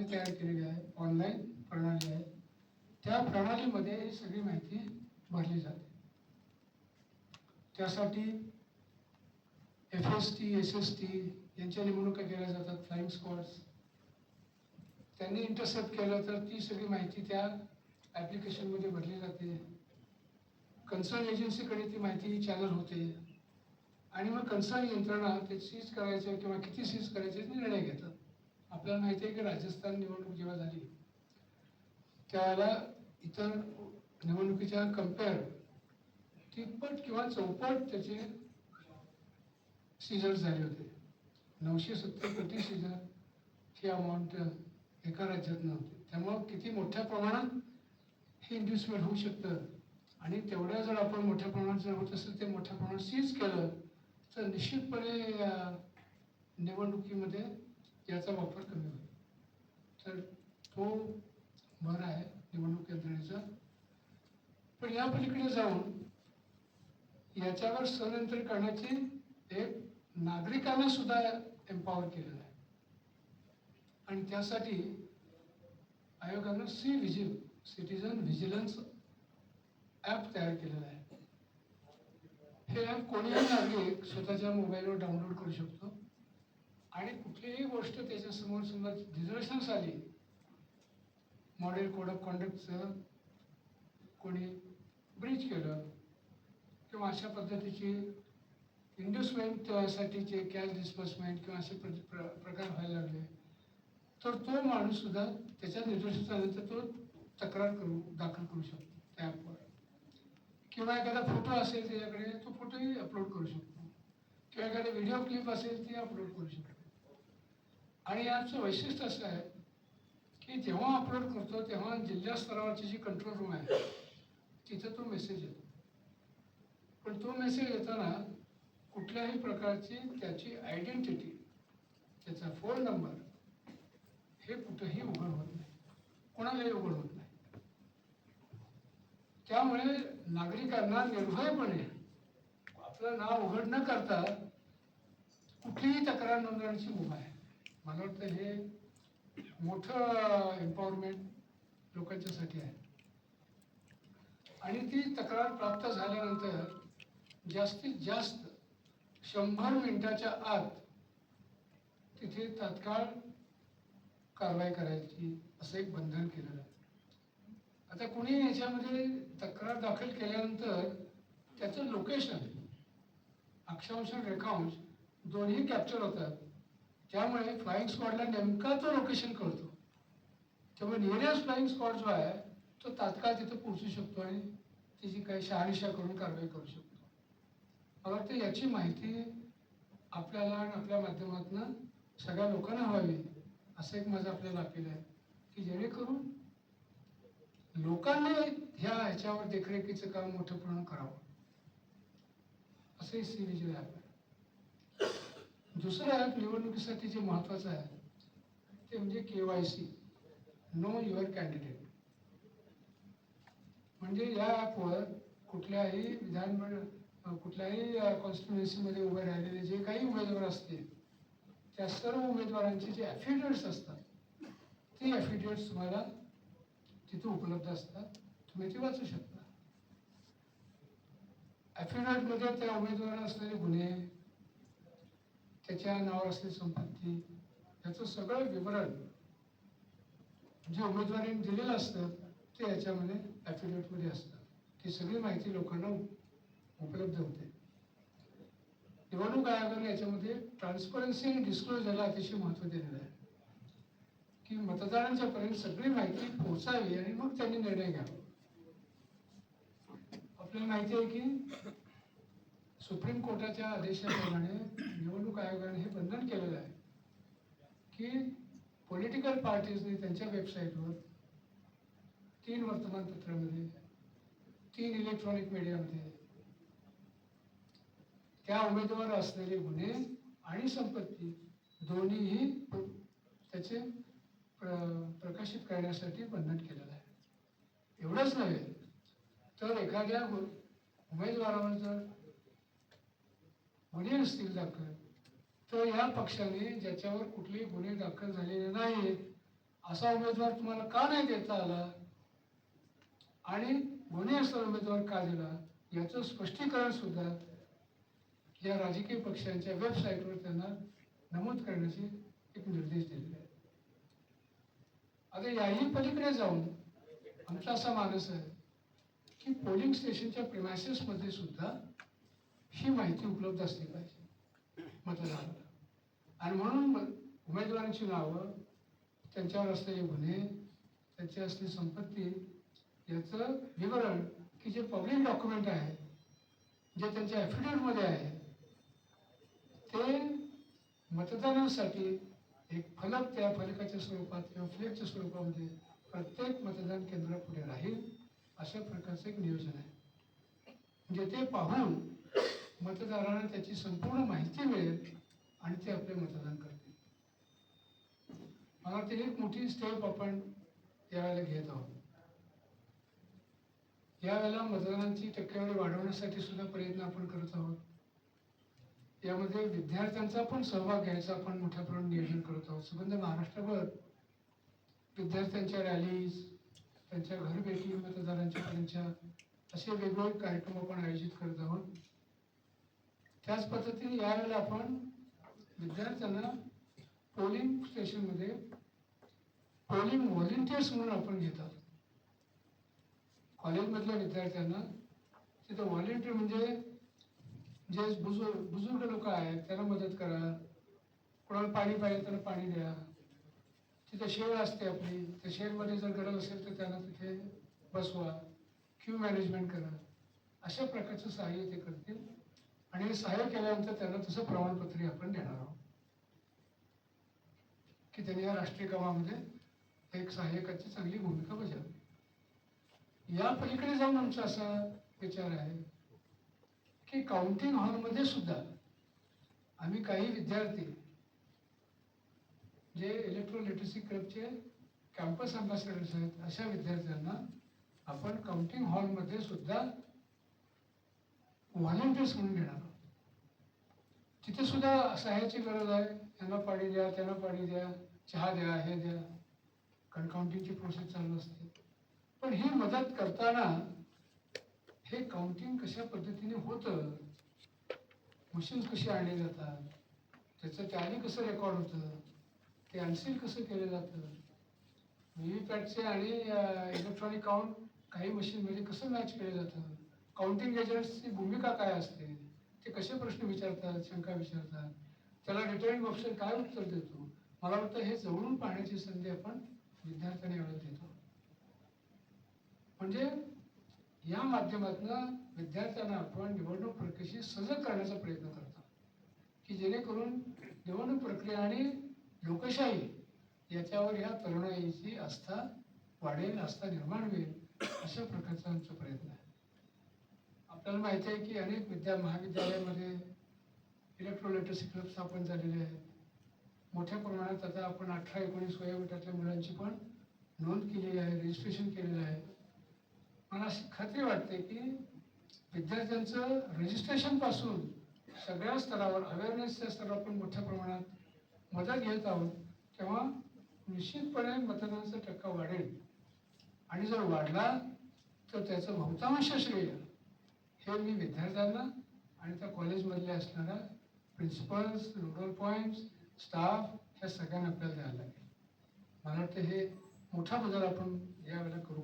प्रणाली तयार केलेली आहे ऑनलाईन प्रणाली आहे. त्या प्रणालीमध्ये ही सगळी माहिती भरली जाते. त्यासाठी F S T S S T यांच्या निवडणुका केल्या जातात फ्लाईंग स्क्वॉड्स त्यांनी इंटरसेप्ट केलं तर ती सगळी माहिती त्या ॲप्लिकेशनमध्ये भरली जाते. कन्सर्न एजन्सीकडे ती माहिती चॅनल होते. आणि मग कन्सर्न यंत्रणा ते सीज करायचं किंवा किती सीज करायचे ते निर्णय घेतात. आपल्याला माहिती आहे की राजस्थान निवडणूक जेव्हा झाली त्याला इतर निवडणुकीच्या कंपेअर तिप्पट किंवा चौपट त्याचे सीझर झाले होते. नऊशे सत्तर कोटी सीझर ही अमाऊंट एका राज्यात नव्हती त्यामुळं किती मोठ्या प्रमाणात हे इन्व्हेस्टमेंट होऊ शकतं. आणि तेवढ्या जर आपण मोठ्या प्रमाणात जर होत असेल ते मोठ्या प्रमाणात सीज केलं तर निश्चितपणे निवडणुकीमध्ये याचा वापर कमी होईल तर तो भर आहे निवडणूक यंत्रणेचा. पण या पलीकडे जाऊन याच्यावर संयंत्रण करण्याची एक नागरिकांना सुद्धा एम्पॉवर केलेलं आहे. आणि त्यासाठी आयोगानं C vigil citizen vigilance app तयार केलेलं आहे. हे ॲप कोणीही नागरिक स्वतःच्या मोबाईलवर डाउनलोड करू शकतो. आणि कुठलीही गोष्ट त्याच्यासमोर समजा निदर्शनास आली मॉडेल कोड ऑफ कॉन्डक्टचं कोणी ब्रीच केलं किंवा अशा पद्धतीची इन्व्हेस्टमेंटसाठीचे कॅश डिस्बर्समेंट किंवा असे प्र प्रकार व्हायला लागले तर तो माणूस सुद्धा त्याच्या निदर्शनास आल्यानंतर तो तक्रार करू दाखल करू शकतो त्या ॲपवर किंवा एखादा फोटो असेल त्याच्याकडे तो फोटोही अपलोड करू शकतो. किंवा एखादा व्हिडिओ क्लिप असेल ती अपलोड करू शकतो. आणि याचं वैशिष्ट्य असं आहे की जेव्हा अपलोड करतो तेव्हा जिल्हा स्तरावरची जी कंट्रोल रूम आहे तिथं तो मेसेज येतो. पण तो मेसेज येताना कुठल्याही प्रकारची त्याची आयडेंटिटी त्याचा फोन नंबर हे कुठंही उघड होत नाही. कोणालाही उघड होत नाही. त्यामुळे नागरिकांना निर्भयपणे आपलं नाव उघड न करता कुठलीही तक्रार नोंदवण्याची मुभा आहे. मला वाटतं हे मोठं एम्पॉवरमेंट लोकांच्यासाठी आहे. आणि ती तक्रार प्राप्त झाल्यानंतर जास्तीत जास्त शंभर मिनिटाच्या आत तिथे तात्काळ कारवाई करायची असं एक बंधन केलेलं आहे. आता कुणी याच्यामध्ये तक्रार दाखल केल्यानंतर त्याचं लोकेशन अक्षांश आणि रेखांश दोन्ही कॅप्चर होतात. त्यामुळे फ्लाईंग स्क्वॉडला नेमका तो लोकेशन कळतो. त्यामुळे नियरेस्ट फ्लाईंग स्क्वॉड जो आहे तो तात्काळ तिथं पोहोचू शकतो आणि त्याची काही शहानिशा करून कारवाई करू शकतो. मला वाटतं याची माहिती आपल्याला आणि आपल्या माध्यमातून सगळ्या लोकांना व्हावी असं एक माझं आपल्याला अपील आहे. की जेणेकरून लोकांनी ह्या ह्याच्यावर देखरेखीचं काम मोठं प्रमाण करावं. असंही सी विजय आहे. दुसरं ॲप निवडणुकीसाठी जे महत्त्वाचं आहे ते म्हणजे K Y C. Know your candidate म्हणजे या ॲपवर कुठल्याही विधानमंडळ कुठल्याही कॉन्स्टिट्युएन्सीमध्ये उभे राहिलेले जे काही उमेदवार असतील त्या सर्व उमेदवारांचे जे ॲफिडेट्स असतात ते ॲफिडेट्स तुम्हाला तिथे उपलब्ध असतात. तुम्ही ते वाचू शकता. ॲफिडेटमध्ये त्या उमेदवाराला असलेले गुन्हे त्याच्या नावावर असलेली संपत्ती याचं सगळं विवरण जे उमेदवारीने दिलेलं असतं ते याच्यामध्ये ॲफिडेविटमध्ये असतं. ती सगळी माहिती लोकांना उपलब्ध होते. निवडणूक आयोगाने याच्यामध्ये ट्रान्सपरन्सी आणि डिस्क्लोजरला अतिशय महत्त्व दिलेलं आहे. की मतदारांच्या पर्यंत सगळी माहिती पोहोचावी आणि मग त्यांनी निर्णय घ्यावा. आपल्याला माहिती आहे की सुप्रीम कोर्टाच्या आदेशाप्रमाणे निवडणूक आयोगाने हे बंधन केलेलं आहे की पॉलिटिकल पार्टीजने त्यांच्या वेबसाईटवर तीन वर्तमानपत्रामध्ये तीन इलेक्ट्रॉनिक मीडियामध्ये त्या उमेदवार असलेले गुन्हे आणि संपत्ती दोन्हीही त्याचे प्र प्रकाशित करण्यासाठी बंधन केलेलं आहे. एवढंच नव्हे तर एखाद्या उमेदवारावर जर गुन्हे असतील दाखल. तर या पक्षाने ज्याच्यावर कुठलेही गुन्हे दाखल झालेले नाहीत असा उमेदवार तुम्हाला का नाही देता आला? आणि गुन्हे असलेला उमेदवार का दिला? याचं स्पष्टीकरण सुद्धा या राजकीय पक्षांच्या वेबसाईटवर त्यांना नमूद करण्याचे एक निर्देश दिलेले आहेत. आता याही पलीकडे जाऊन आमचा असा मानस आहे की पोलिंग स्टेशनच्या प्रिमायसेसमध्ये सुद्धा ही माहिती उपलब्ध असली पाहिजे. मतदाराला. आणि म्हणून उमेदवारांची नावं त्यांच्यावर असलेले गुन्हे त्यांची असली संपत्ती याचं विवरण की जे पब्लिक डॉक्युमेंट आहे जे त्यांच्या ॲफिडेविटमध्ये आहे ते मतदानासाठी एक फलक त्या फलकाच्या स्वरूपात किंवा फ्लेगच्या स्वरूपामध्ये प्रत्येक मतदान केंद्रापुढे राहील अशा प्रकारचं एक नियोजन आहे. म्हणजे ते पाहून मतदारांना त्याची संपूर्ण माहिती मिळेल आणि ते आपले मतदान करतील. मला वाटतं एक मोठी स्टेप आपण यावेळेला घेत आहोत. यावेळेला मतदानाची टक्केवारी वाढवण्यासाठी सुद्धा प्रयत्न आपण करत आहोत. यामध्ये विद्यार्थ्यांचा पण सहभाग घ्यायचा आपण मोठ्या प्रमाणात नियोजन करत आहोत. संबंध महाराष्ट्रभर. विद्यार्थ्यांच्या रॅलीज त्यांच्या घरभेटी मतदारांच्या त्यांच्या असे वेगवेगळे कार्यक्रम आपण आयोजित करत आहोत. त्याच पद्धतीने यावेळेला आपण विद्यार्थ्यांना पोलिंग स्टेशनमध्ये पोलिंग व्हॉलेंटियर्स म्हणून आपण घेत आहोत कॉलेजमधल्या विद्यार्थ्यांना तिथं व्हॉलेंटियर म्हणजे जे बुजुर्ग बुजुर्ग लोक आहेत त्यांना मदत करा. कोणाला पाणी पाहिजे त्यांना पाणी द्या. तिथे शेड असते आपली त्या शेडमध्ये जर गरज असेल तर त्यांना तिथे बसवा. क्यू मॅनेजमेंट करा. अशा प्रकारचं सहाय्य ते करतील. आणि सहाय्य केल्यानंतर त्यांना तसं प्रमाणपत्रही आपण देणार आहोत. की त्यांनी या राष्ट्रीय कामामध्ये एक सहाय्यकाची चांगली भूमिका बजावली. या पलीकडे जाऊन आमचा असा विचार आहे की काउंटिंग हॉलमध्ये सुद्धा आम्ही काही विद्यार्थी जे इलेक्ट्रोलिटरसी क्लबचे कॅम्पस अम्बॅसेडर्स आहेत अशा विद्यार्थ्यांना आपण काउंटिंग हॉलमध्ये सुद्धा व्हॉलंटियर्स म्हणून घेणार आहोत तिथे सुद्धा सहाय्याची गरज आहे यांना पाणी द्या त्यांना पाणी द्या चहा द्या हे द्या. कारण काउंटिंगची प्रोसेस चालू असते. पण ही मदत करताना हे काउंटिंग कशा पद्धतीने होतं मशीन्स कशी आणली जातात त्याचं टॅली कसं रेकॉर्ड होतं ते अनसील कसं केलं जातं व्ही व्ही पॅटचे आणि इलेक्ट्रॉनिक काउंट काही मशीनमध्ये कसं मॅच केलं जातं काउंटिंग एजंट्सची भूमिका काय असते? ते कसे प्रश्न विचारतात शंका विचारतात? त्याला रिटर्निंग ऑफिसर काय उत्तर देतो? मला वाटतं हे जवळून पाहण्याची संधी आपण विद्यार्थ्यांना यावेळेला देतो. म्हणजे या माध्यमातून विद्यार्थ्यांना आपण निवडणूक प्रक्रियेशी सजग करण्याचा प्रयत्न करतो की जेणेकरून निवडणूक प्रक्रिया आणि लोकशाही याच्यावर ह्या तरुणाईची आस्था वाढेल आस्था निर्माण होईल अशा प्रकारचा आमचा प्रयत्न आहे. आपल्याला माहिती आहे की अनेक विद्या महाविद्यालयामध्ये इलेक्ट्रोलिटरसी क्लब स्थापन झालेले आहेत. मोठ्या प्रमाणात आता आपण अठरा एकोणीस वयोगटातल्या मुलांची पण नोंद केलेली आहे रजिस्ट्रेशन केलेलं आहे. मला अशी खात्री वाटते की विद्यार्थ्यांचं रजिस्ट्रेशनपासून सगळ्या स्तरावर अवेअरनेसच्या स्तरावर आपण मोठ्या प्रमाणात मदत घेत आहोत तेव्हा निश्चितपणे मतदानाचा टक्का वाढेल. आणि जर वाढला तर त्याचं बहुतांश श्रेय हे मी विद्यार्थ्यांना आणि त्या कॉलेजमधल्या असणाऱ्या प्रिन्सिपल्स रुरल पॉईंट्स स्टाफ ह्या सगळ्यांना आपल्याला द्यायला लागेल. मला वाटतं हे मोठा बदल आपण यावेळेला करू